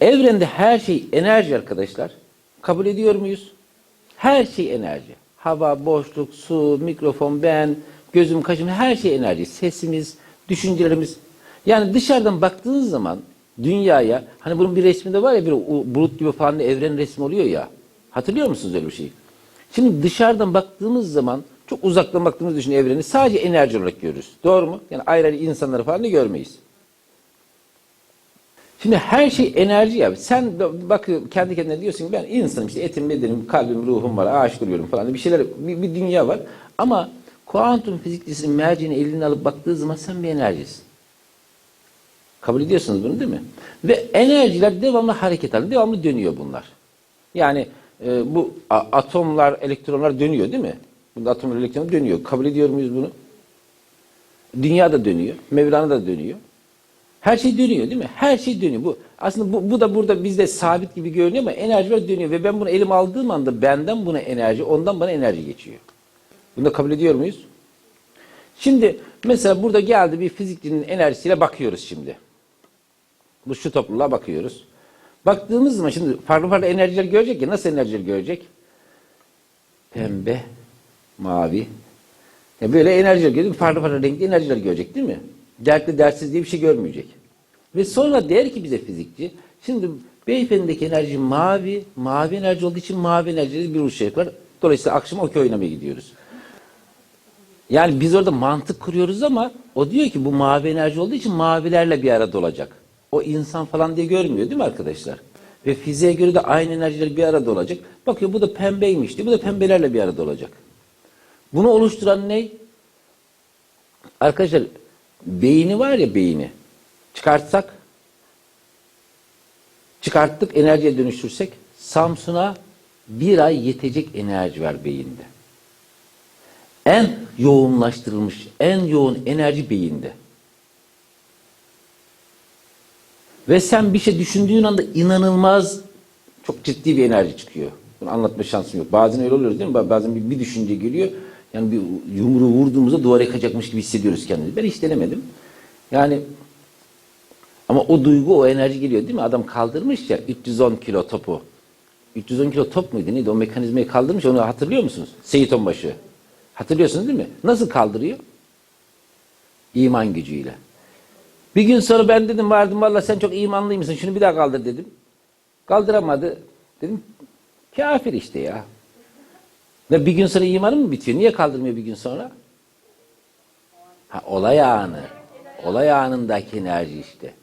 Evrende her şey enerji arkadaşlar. Kabul ediyor muyuz? Her şey enerji. Hava, boşluk, su, mikrofon, ben, gözüm, kaşım her şey enerji. Sesimiz, düşüncelerimiz. Yani dışarıdan baktığınız zaman dünyaya hani bunun bir resmi de var ya bir bulut gibi falan evren resmi oluyor ya. Hatırlıyor musunuz öyle bir şeyi? Şimdi dışarıdan baktığımız zaman çok uzaktan baktığımız düşün evreni sadece enerji olarak görürüz. Doğru mu? Yani ayrı ayrı insanları falan da görmeyiz. Şimdi her şey enerji ya. Sen bak kendi kendine diyorsun ki ben insanım işte etim, bedenim, kalbim, ruhum var, aşık oluyorum falan. Bir şeyler, bir, bir dünya var. Ama kuantum fizikçisinin merceğini eline alıp baktığı zaman sen bir enerjisin. Kabul ediyorsunuz bunu değil mi? Ve enerjiler devamlı hareket halinde, devamlı dönüyor bunlar. Yani e, bu atomlar, elektronlar dönüyor değil mi? Bunda atomlar, elektronlar dönüyor. Kabul ediyor muyuz bunu? Dünya da dönüyor, Mevlana da dönüyor. Her şey dönüyor değil mi? Her şey dönüyor. Bu aslında bu, bu da burada bizde sabit gibi görünüyor ama enerjiler dönüyor ve ben bunu elim aldığım anda benden buna enerji, ondan bana enerji geçiyor. Bunu da kabul ediyor muyuz? Şimdi mesela burada geldi bir fizikçinin enerjisiyle bakıyoruz şimdi. Bu şu topluluğa bakıyoruz. Baktığımız zaman şimdi farklı farklı enerjiler görecek ya nasıl enerjiler görecek? Pembe, mavi. Ya böyle enerjiler görecek, farklı farklı renkli enerjiler görecek değil mi? Dertli dertsiz diye bir şey görmeyecek. Ve sonra der ki bize fizikçi, şimdi beyefendideki enerji mavi, mavi enerji olduğu için mavi enerjili bir ışık var. Dolayısıyla akşam okey oynamaya gidiyoruz. Yani biz orada mantık kuruyoruz ama o diyor ki bu mavi enerji olduğu için mavilerle bir arada olacak. O insan falan diye görmüyor değil mi arkadaşlar? Ve fiziğe göre de aynı enerjiler bir arada olacak. Bakıyor bu da pembeymiş diye bu da pembelerle bir arada olacak. Bunu oluşturan ne? Arkadaşlar beyni var ya beyni. Çıkartsak çıkarttık enerjiye dönüştürsek Samsun'a bir ay yetecek enerji var beyinde. En yoğunlaştırılmış, en yoğun enerji beyinde. Ve sen bir şey düşündüğün anda inanılmaz çok ciddi bir enerji çıkıyor. Bunu anlatma şansım yok. Bazen öyle oluyor değil mi? Bazen bir, bir düşünce geliyor. Yani bir yumruğu vurduğumuzda duvar yakacakmış gibi hissediyoruz kendimizi. Ben hiç denemedim. Yani ama o duygu, o enerji geliyor değil mi? Adam kaldırmış ya 310 kilo topu. 310 kilo top muydu neydi? O mekanizmayı kaldırmış. Onu hatırlıyor musunuz? Seyit Onbaşı. Hatırlıyorsunuz değil mi? Nasıl kaldırıyor? İman gücüyle. Bir gün sonra ben dedim vardım valla sen çok imanlıymışsın şunu bir daha kaldır dedim. Kaldıramadı. Dedim kafir işte ya. Ve bir gün sonra imanı mı bitiyor? Niye kaldırmıyor bir gün sonra? Ha, olay anı. Olay anındaki enerji işte.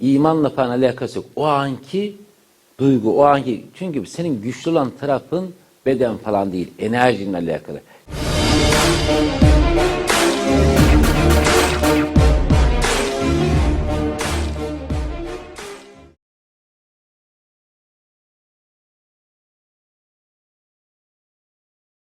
İmanla falan alakası yok. O anki duygu, o anki çünkü senin güçlü olan tarafın beden falan değil, enerjinle alakalı.